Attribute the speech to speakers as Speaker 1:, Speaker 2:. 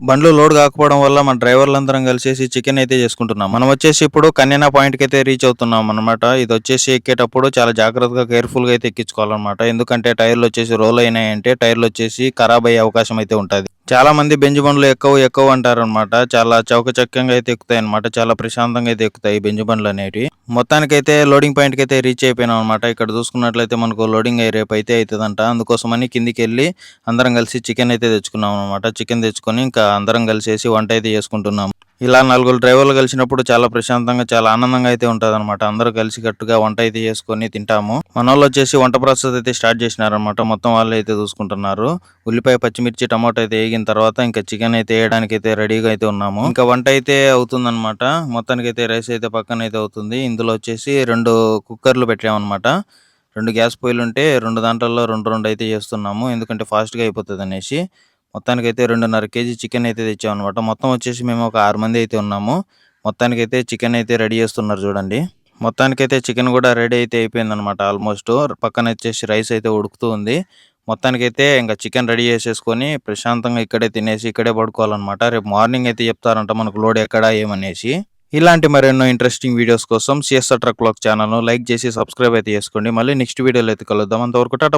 Speaker 1: బండ్లు లోడ్ కాకపోవడం వల్ల మన డ్రైవర్లందరం కలిసేసి చికెన్ అయితే చేసుకుంటున్నాం. మనం వచ్చేసి ఇప్పుడు కన్యనా పాయింట్కి అయితే రీచ్ అవుతున్నాం అనమాట ఇది వచ్చేసి ఎక్కేటప్పుడు చాలా జాగ్రత్తగా కేర్ఫుల్గా అయితే ఎక్కించుకోవాలన్నమాట. ఎందుకంటే టైర్లు వచ్చేసి రోల్ అయినాయంటే టైర్లు వచ్చేసి ఖరాబ్ అయ్యే అవకాశం అయితే ఉంటుంది. చాలా మంది బెంజ్ బండ్లు ఎక్కువ ఎక్కువ అంటారు అనమాట చాలా చౌకచక్యంగా అయితే ఎక్కుతాయి అనమాట చాలా ప్రశాంతంగా అయితే ఎక్కుతాయి బెంజ్ బండ్లు అనేటివి. మొత్తానికైతే లోడింగ్ పాయింట్కి అయితే రీచ్ అయిపోయినాం అనమాట ఇక్కడ చూసుకున్నట్లయితే మనకు లోడింగ్ రేపు అయితే అవుతుందంట అందుకోసమని కిందికి వెళ్ళి అందరం కలిసి చికెన్ అయితే తెచ్చుకున్నాం అనమాట చికెన్ తెచ్చుకొని ఇంకా అందరం కలిసేసి వంట అయితే చేసుకుంటున్నాం ఇలా నలుగురు డ్రైవర్లు కలిసినప్పుడు చాలా ప్రశాంతంగా చాలా ఆనందంగా అయితే ఉంటుంది అనమాట అందరూ కలిసి కట్టుగా వంట అయితే చేసుకొని తింటాము. మన వాళ్ళు వచ్చేసి వంట ప్రాసెస్ అయితే స్టార్ట్ చేసినారనమాట మొత్తం వాళ్ళు అయితే చూసుకుంటున్నారు. ఉల్లిపాయ పచ్చిమిర్చి టమాటో అయితే వేగిన తర్వాత ఇంకా చికెన్ అయితే వేయడానికి అయితే రెడీగా అయితే ఉన్నాము. ఇంకా వంట అయితే అవుతుందన్నమాట. మొత్తానికి అయితే రైస్ అయితే పక్కన అయితే అవుతుంది. ఇందులో వచ్చేసి రెండు కుక్కర్లు పెట్టామన్నమాట. రెండు గ్యాస్ పొయ్యిలు ఉంటే రెండు దాంట్లలో రెండు రెండు అయితే చేస్తున్నాము. ఎందుకంటే ఫాస్ట్గా అయిపోతుంది అనేసి మొత్తానికి అయితే రెండున్నర కేజీ చికెన్ అయితే తెచ్చామన్నమాట. మొత్తం వచ్చేసి మేము ఒక ఆరు మంది అయితే ఉన్నాము. మొత్తానికి అయితే చికెన్ అయితే రెడీ చేస్తున్నారు చూడండి. మొత్తానికైతే చికెన్ కూడా రెడీ అయితే అయిపోయిందనమాట ఆల్మోస్ట్ పక్కన వచ్చేసి రైస్ అయితే ఉడుకుతూ ఉంది. మొత్తానికైతే ఇంకా చికెన్ రెడీ చేసేసుకొని ప్రశాంతంగా ఇక్కడే తినేసి ఇక్కడే పడుకోవాలన్నమాట. రేపు మార్నింగ్ అయితే చెప్తారంట మనకు లోడ్ ఎక్కడ ఏమనేసి. ఇలాంటి మరెన్నో ఇంట్రెస్టింగ్ వీడియోస్ కోసం CSR truck blog channel like చేసి సబ్స్క్రైబ్ అయితే చేసుకోండి. మళ్ళీ నెక్స్ట్ వీడియోలో అయితే కలుద్దాం. అంతవరకు టాటా